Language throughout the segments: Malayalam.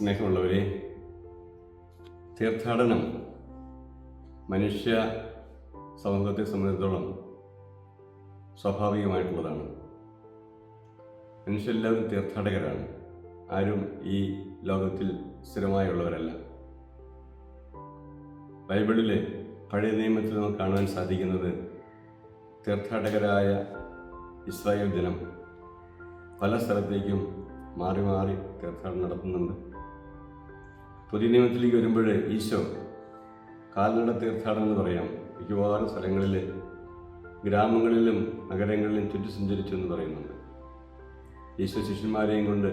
സ്നേഹമുള്ളവരെ തീർത്ഥാടനം മനുഷ്യ സമൂഹത്തെ സംബന്ധിച്ചിടത്തോളം സ്വാഭാവികമായിട്ടുള്ളതാണ്. മനുഷ്യരെല്ലാവരും തീർത്ഥാടകരാണ്. ആരും ഈ ലോകത്തിൽ സ്ഥിരമായുള്ളവരല്ല. ബൈബിളിലെ പഴയ നിയമത്തിൽ നമുക്ക് കാണാൻ സാധിക്കുന്നത് തീർത്ഥാടകരായ ഇസ്രായേൽ ജനം പല സ്ഥലത്തേക്കും മാറി മാറി തീർത്ഥാടനം നടത്തുന്നുണ്ട്. പുതിയ നിയമത്തിലേക്ക് വരുമ്പോൾ ഈശോ കാൽനട തീർത്ഥാടനം എന്ന് പറയാം. മിക്കവാറും സ്ഥലങ്ങളിൽ ഗ്രാമങ്ങളിലും നഗരങ്ങളിലും ചുറ്റി സഞ്ചരിച്ചു എന്ന് പറയുന്നുണ്ട്. ഈശോ ശിഷ്യന്മാരെയും കൊണ്ട്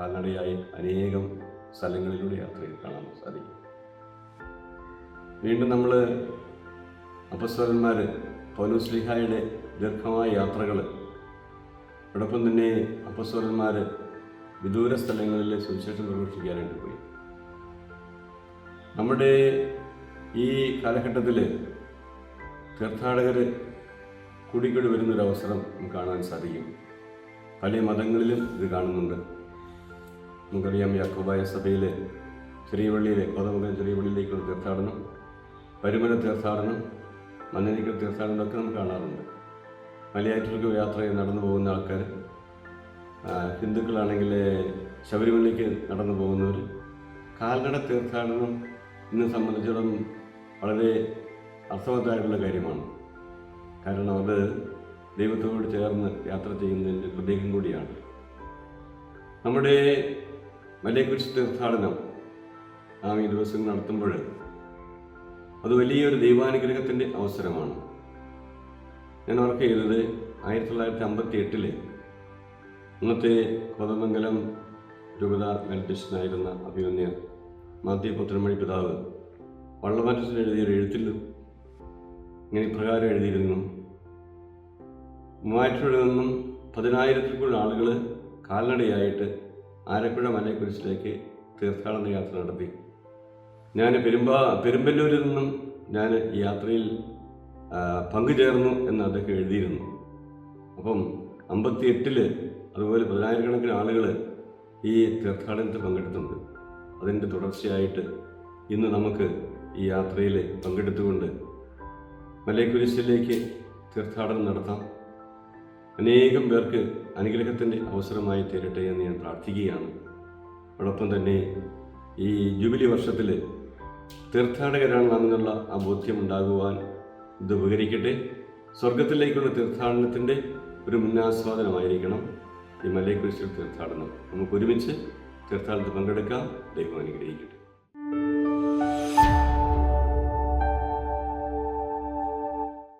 കാൽനടയായി അനേകം സ്ഥലങ്ങളിലൂടെ യാത്ര ചെയ്ത് കാണാൻ സാധിക്കും. വീണ്ടും നമ്മൾ അപസ്വരന്മാർ പൗലോസ്ലിഹായുടെ ദീർഘമായ യാത്രകൾ അതോടൊപ്പം തന്നെ അപ്പസ്വരന്മാർ വിദൂര സ്ഥലങ്ങളിൽ സുവിശേഷം പ്രവേശിക്കാനായിട്ട് പോയി. നമ്മുടെ ഈ കാലഘട്ടത്തിൽ തീർത്ഥാടകർ കൂടിക്കൂടി വരുന്നൊരവസരം കാണാൻ സാധിക്കും. പല മതങ്ങളിലും ഇത് കാണുന്നുണ്ട്. നമുക്കറിയാം യാക്കോബായ സഭയിൽ ചെറിയ പള്ളിയിലെ കോതമംഗലം ചെറിയ പള്ളിയിലേക്കുള്ള തീർത്ഥാടനം പരുമല തീർത്ഥാടനം മഞ്ഞനിക്കൽ തീർത്ഥാടനമൊക്കെ നമുക്ക് കാണാറുണ്ട്. മലയാറ്റൂർക്ക് യാത്ര നടന്നു പോകുന്ന ആൾക്കാർ ഹിന്ദുക്കളാണെങ്കിൽ ശബരിമലയ്ക്ക് നടന്നു പോകുന്നവർ കാൽനട തീർത്ഥാടനം ഇന്ന് സംബന്ധിച്ചിടം വളരെ അർത്ഥവത്തായിട്ടുള്ള കാര്യമാണ്. കാരണം അത് ദൈവത്തോട് ചേർന്ന് യാത്ര ചെയ്യുന്നതിന്റെ പ്രതീകം കൂടിയാണ്. നമ്മുടെ മലയെക്കുറിച്ച് തീർത്ഥാടനം നാം ഈ ദിവസം നടത്തുമ്പോൾ അത് വലിയൊരു ദൈവാനുഗ്രഹത്തിന്റെ അവസരമാണ്. ഞാൻ വർക്ക് ചെയ്തത് ആയിരത്തി തൊള്ളായിരത്തി അമ്പത്തി എട്ടിൽ അന്നത്തെ കോതമംഗലം രൂപത മെൽഡിഷനായിരുന്ന അഭിമന്യ മാത്യു പുത്രമണി പിതാവ് വള്ളമാറ്റത്തിൽ എഴുതിയൊരു എഴുത്തിൽ ഇങ്ങനെ ഇപ്രകാരം എഴുതിയിരുന്നു. മൂവാറ്റുപുഴ നിന്നും പതിനായിരത്തിൽ കൂടുതൽ ആളുകൾ കാൽനടയായിട്ട് ആലപ്പുഴ മലയെക്കുറിച്ചിലേക്ക് തീർത്ഥാടന യാത്ര നടത്തി. ഞാൻ പെരുമ്പാ പെരുമ്പല്ലൂരിൽ നിന്നും ഞാൻ ഈ യാത്രയിൽ പങ്കുചേർന്നു എന്ന് അദ്ദേഹം എഴുതിയിരുന്നു. അപ്പം അമ്പത്തി എട്ടിൽ അതുപോലെ പതിനായിരക്കണക്കിന് ആളുകൾ ഈ തീർത്ഥാടനത്തിൽ പങ്കെടുത്തിട്ടുണ്ട്. അതിന്റെ തുടർച്ചയായിട്ട് ഇന്ന് നമുക്ക് ഈ യാത്രയിൽ പങ്കെടുത്തുകൊണ്ട് മലയക്കുരിശിലേക്ക് തീർത്ഥാടനം നടത്താം. അനേകം പേർക്ക് അനുഗ്രഹത്തിന്റെ അവസരമായി തീരട്ടെ എന്ന് ഞാൻ പ്രാർത്ഥിക്കുകയാണ്. അതോടൊപ്പം തന്നെ ഈ ജൂബിലി വർഷത്തിൽ തീർത്ഥാടകരാണ് നാം എന്നുള്ള ആ ബോധ്യം ഉണ്ടാകുവാൻ ഇത് ഉപകരിക്കട്ടെ. സ്വർഗത്തിലേക്കുള്ള തീർത്ഥാടനത്തിന്റെ ഒരു മുന്നാസ്വാദനമായിരിക്കണം ഈ മലയെക്കുറിച്ചുള്ള തീർത്ഥാടനം. നമുക്ക് ഒരുമിച്ച് തീർത്ഥാടനത്തിൽ പങ്കെടുക്കാം. ദൈവം അനുഗ്രഹിക്കും